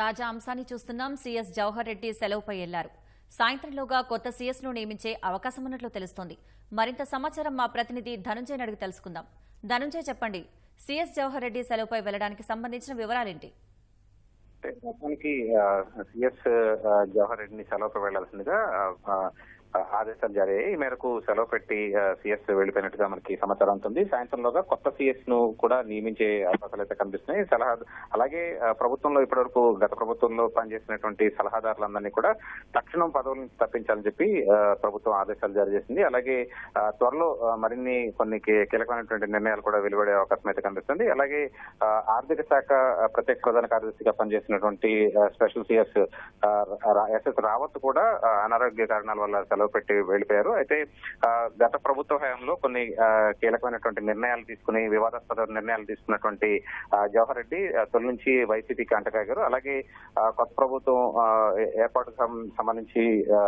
తాజా అంశాన్ని చూస్తున్నాం. సీఎస్ జవహర్ రెడ్డి సెలవుపై వెళ్ళారు. సాయంత్రంలోగా కొత్త సీఎస్ను నియమించే అవకాశం ఉన్నట్లు తెలుస్తోంది. మరింత సమాచారం మా ప్రతినిధి ధనుంజయ్ అడిగి తెలుసుకుందాం. ధనుంజయ్ చెప్పండి. సీఎస్ జవహర్ రెడ్డి సెలవుపై వెళ్ళడానికి సంబంధించిన వివరాలేంటి? మొత్తానికి సిఎస్ జవహర్ రెడ్డిని సెలవుకు వెళ్ళాల్సిందిగా ఆదేశాలు జారీ అయ్యాయి ఈ మేరకు సెలవు పెట్టి సిఎస్ వెళ్ళిపోయినట్టుగా మనకి సమాచారం ఉంటుంది. సాయంత్రంలోగా కొత్త సిఎస్ను కూడా నియమించే అవకాశాలు అయితే కనిపిస్తున్నాయి. సలహా అలాగే ప్రభుత్వంలో ఇప్పటివరకు గత ప్రభుత్వంలో పనిచేసినటువంటి సలహాదారులందరినీ కూడా తక్షణం పదవుల నుంచి తప్పించాలని చెప్పి ప్రభుత్వం ఆదేశాలు జారీ చేసింది. అలాగే త్వరలో మరిన్ని కొన్ని కీలకమైనటువంటి నిర్ణయాలు కూడా వెలువడే అవకాశం అయితే కనిపిస్తుంది. అలాగే ఆ, ఆర్థిక శాఖ ప్రత్యేక ప్రధాన కార్యదర్శిగా పనిచేసినటువంటి స్పెషల్ సిఎస్ ఎస్ఎస్ రావత్ కూడా అనారోగ్య కారణాల వల్ల సెలవు పెట్టి వెళ్ళిపోయారు అయితే గత ప్రభుత్వ హయాంలో కొన్ని కీలకమైనటువంటి నిర్ణయాలు తీసుకుని వివాదాస్పద నిర్ణయాలు తీసుకున్నటువంటి జవహర్ రెడ్డి తొలి నుంచి వైసీపీకి అంటకాగారు అలాగే కొత్త ప్రభుత్వం ఏర్పాటు ఏర్పాటుకు సంబంధించి ఆ,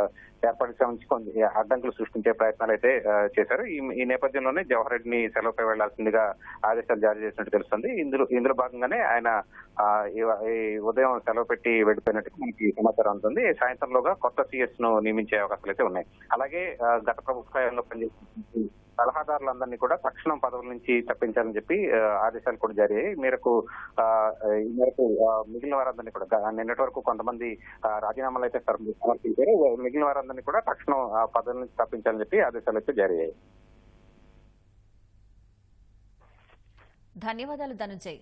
ఏర్పాటుకు సంబంధించి కొన్ని అడ్డంకులు సృష్టించే ప్రయత్నాలు అయితే చేశారు. ఈ నేపథ్యంలోనే జవహర్ రెడ్డిని సెలవుపై వెళ్ళాల్సిందిగా ఆదేశాలు జారీ చేసినట్టు తెలుస్తుంది. ఇందులో ఇందులో భాగంగానే ఆయన ఈ- ఈ ఉదయం సెలవు పెట్టి వెళ్ళిపోయినట్టు మనకి సమాచారం ఉంటుంది సాయంత్రంలోగా కొత్త సిఎస్ను నియమించే అవకాశాలు అయితే ఉన్నాయి. అలాగే గత ప్రభుత్వంలో పనిచేసిన సలహాదారులందరినీ కూడా తక్షణం పదవుల నుంచి తప్పించాలని చెప్పి ఆదేశాలు కూడా జారీ అయ్యాయి. మేరకు ఈ మేరకు మిగిలిన వారందరినీ కూడా నిన్నటి వరకు కొంతమంది రాజీనామాలు అయితే సమర్పించారు మిగిలిన వారందరినీ కూడా తక్షణం ఆ పదవుల నుంచి తప్పించాలని చెప్పి ఆదేశాలు అయితే జారీ అయ్యాయి. ధన్యవాదాలు ధనుంజయ్.